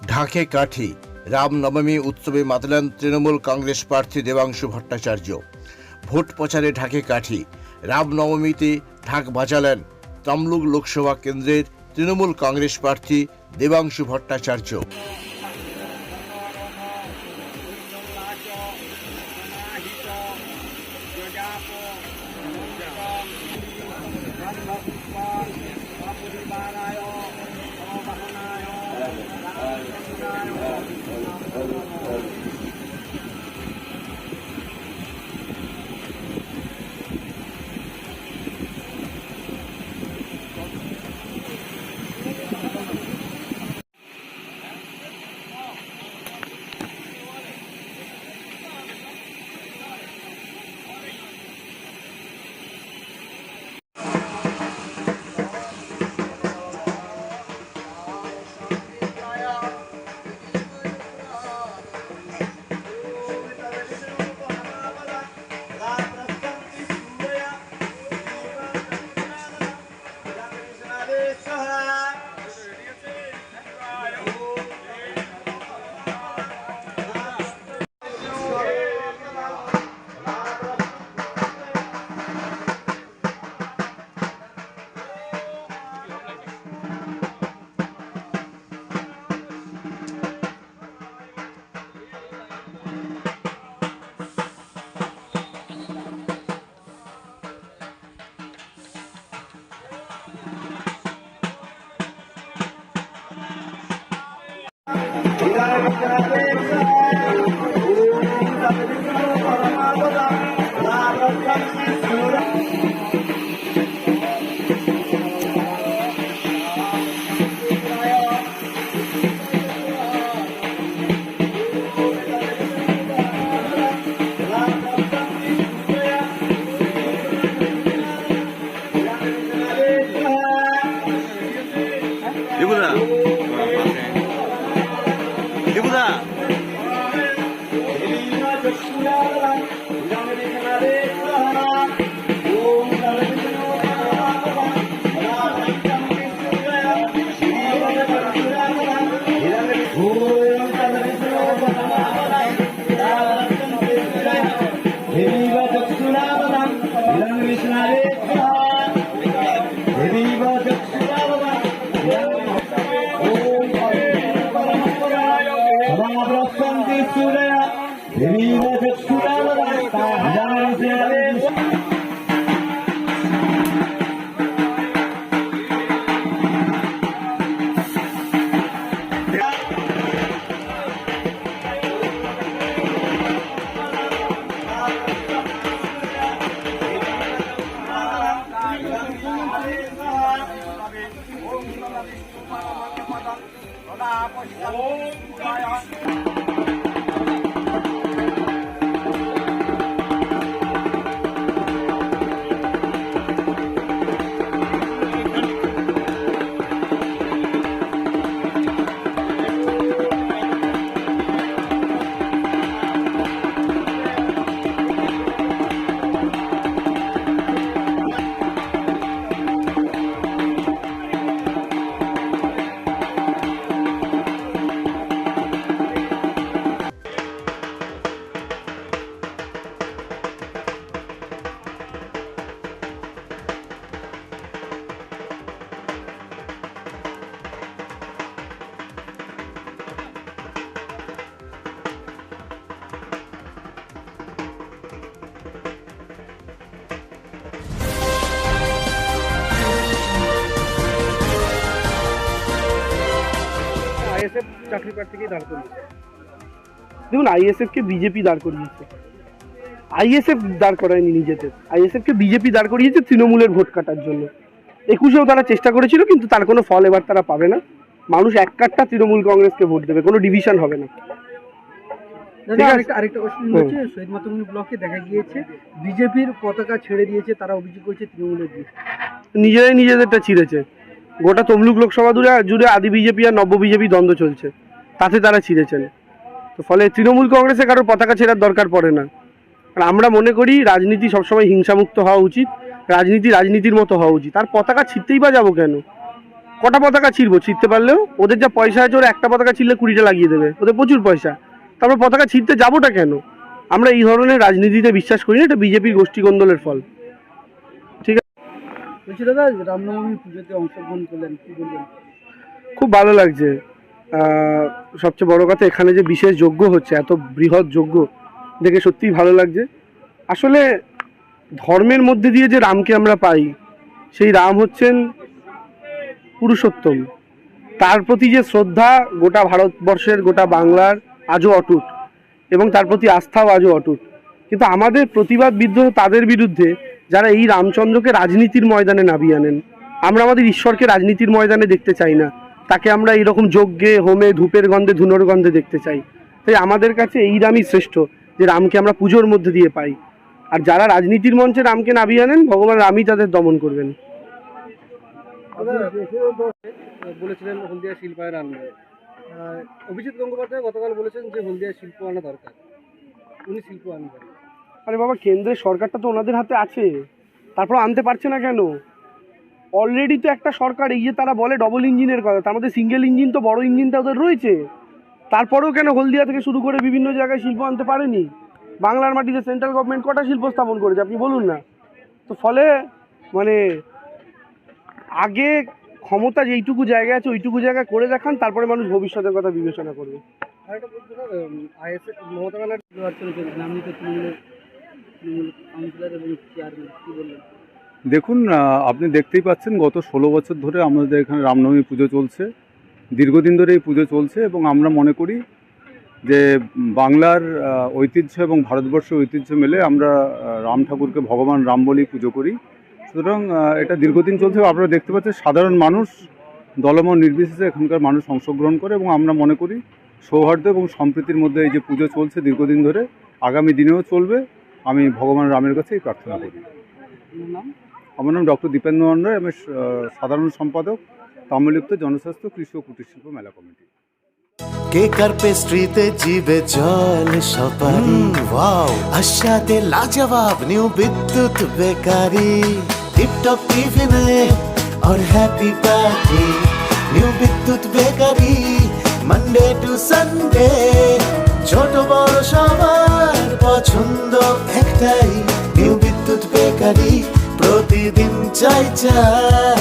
ঢাকে কাঠি, রামনবমী উৎসবে মাতলেন তৃণমূল কংগ্রেস প্রার্থী দেবাংশু ভট্টাচার্য। ভোট প্রচারে ঢাকে কাঠি, রামনবমীতে ঢাক বাজালেন তমলুক লোকসভা কেন্দ্রের তৃণমূল কংগ্রেস প্রার্থী Debangshu Bhattacharya. Viva Japão! ISF চাকরি প্রার্থীকেই দাঁড় করিয়েছে। দেখুন আইএসএফ কে বিজেপি দাঁড় করিয়েছে। আইএসএফ দাঁড় করায়নি নিজেদের। আইএসএফ কে বিজেপি দাঁড় করিয়েছে তৃণমূলের ভোট কাটার জন্য। একুশেও তারা চেষ্টা করেছিল কিন্তু তার কোনো ফল এবার তারা পাবে না। মানুষ এক কাটটা তৃণমূল কংগ্রেসকে ভোট দেবে কোনো ডিভিশন হবে না। দাদা ঠিক আছে। আরেকটা আরেকটা কোশ্চেন হচ্ছে শহীদ মাতঙ্গিনী ব্লকে দেখা গিয়েছে বিজেপির পতাকা ছেড়ে দিয়েছে তারা অভিযোগ করছে তৃণমূলের নিজেরাই নিজেদেরটা ছিঁড়েছে। গোটা তমলুক লোকসভা জুড়ে জুড়ে আদি বিজেপি আর নব্য বিজেপি দ্বন্দ্ব চলছে। তাতে তারা ছিঁড়েছেন। তো ফলে তৃণমূল কংগ্রেসে কারোর পতাকা ছেঁড়ার দরকার পড়ে না। আর আমরা মনে করি রাজনীতি সবসময় হিংসামুক্ত হওয়া উচিত। রাজনীতি রাজনীতির মতো হওয়া উচিত। আর পতাকা ছিঁড়তেই বা যাব কেন? কটা পতাকা ছিঁড়বো? ছিঁড়তে পারলেও? ওদের যা পয়সা আছে ওরা একটা পতাকা ছিঁড়লে কুড়িটা লাগিয়ে দেবে। ওদের প্রচুর পয়সা। তারপর পতাকা ছিঁড়তে যাবোটা কেন? আমরা এই ধরনের রাজনীতিতে বিশ্বাস করি না এটা বিজেপির গোষ্ঠীকন্দলের ফল। বলছি দাদা রামনবমী পুজোতে অংশগ্রহণ করলেন কি বলবেন? খুব ভালো লাগছে। সবচেয়ে বড় কথা, এখানে যে বিশেষ যজ্ঞ হচ্ছে, এত বৃহৎ যজ্ঞ, দেখে সত্যিই ভালো লাগছে। আসলে ধর্মের মধ্যে দিয়ে যে রামকে আমরা পাই, সেই রাম হচ্ছেন পুরুষোত্তম। তার প্রতি যে শ্রদ্ধা গোটা ভারতবর্ষের, গোটা বাংলার আজও অটুট এবং তার প্রতি আস্থাও আজও অটুট। কিন্তু আমাদের প্রতিবাদ বিদ্রোহ তাদের বিরুদ্ধে, যারা এই রামচন্দ্রকে রাজনীতির ময়দানে নামিয়ে আনেন। আমরা আমাদের ঈশ্বরকে রাজনীতির ময়দানে দেখতে চাই না। তাকে আমরা এরকম যজ্ঞে হোমে ধূপের গন্ধে ধুনোর গন্ধে দেখতে চাই। তাই আমাদের কাছে এই রামই শ্রেষ্ঠ যে রামকে আমরা পুজোর মধ্যে দিয়ে পাই। আর যারা রাজনীতির মঞ্চে রামকে নামিয়ে আনেন ভগবান রামই তাদের দমন করবেন। বলেছিলেন হলদিয়া শিল্পায়ন আনবে অভিজিৎ গঙ্গোপাধ্যায় গতকাল বলেছেন যে হলদিয়া শিল্প আনা দরকার। উনি শিল্প আনবেন। আরে বাবা কেন্দ্রের সরকারটা তো ওনাদের হাতে আছে। তারপর আনতে পারছে না কেন? অলরেডি তো একটা সরকার, এই যে তারা বলে ডবল ইঞ্জিনের কথা, তার মধ্যে সিঙ্গেল ইঞ্জিন তো বড় ইঞ্জিনটা ওদের রয়েছে। তারপরেও কেন হলদিয়া থেকে শুরু করে বিভিন্ন জায়গায় শিল্প আনতে পারেনি? বাংলার মাটিতে সেন্ট্রাল গভর্নমেন্ট কটা শিল্প স্থাপন করেছে, আপনি বলুন না। তো ফলে মানে আগে ক্ষমতা যেইটুকু জায়গা আছে, ওইটুকু জায়গায় করে দেখান, তারপরে মানুষ ভবিষ্যতের কথা বিবেচনা করবে। মমতা ব্যানার্জি দেখুন আপনি দেখতেই পাচ্ছেন গত ষোলো বছর ধরে আমাদের এখানে রামনবমী পুজো চলছে। দীর্ঘদিন ধরে এই পুজো চলছে এবং আমরা মনে করি যে বাংলার ঐতিহ্য এবং ভারতবর্ষের ঐতিহ্য মেলে আমরা রাম ঠাকুরকে ভগবান রাম বলেই পুজো করি। সুতরাং এটা দীর্ঘদিন চলছে। আপনারা দেখতে পাচ্ছেন সাধারণ মানুষ, দলমত নির্বিশেষে এখানকার মানুষ অংশগ্রহণ করে এবং আমরা মনে করি সৌহার্দ্য এবং সম্প্রীতির মধ্যে এই যে পুজো চলছে দীর্ঘদিন ধরে, আগামী দিনেও চলবে। আমি ভগবান রামের কাছে এই প্রার্থনা করি। আমার নাম ডক্টর দীপেন্দ্র মন্ডল আমি আহ, সাধারণ সম্পাদক তাম্রলিপ্ত জনস্বাস্থ্য কৃষি ও কুটির শিল্প মেলা কমিটি কেক আর পেস্ট্রিতে জিবে জল সপারি ওয়াও আশাতে লাজবাব নিউ বিদ্যুৎ বেকারি টিপটপ টিফিনে और happy party new Bidyut bakery Monday to Sunday ছোট বড় সবার পছন্দ একটাই নিউ বিদ্যুৎ বেকারি প্রতিদিন চাই চাই।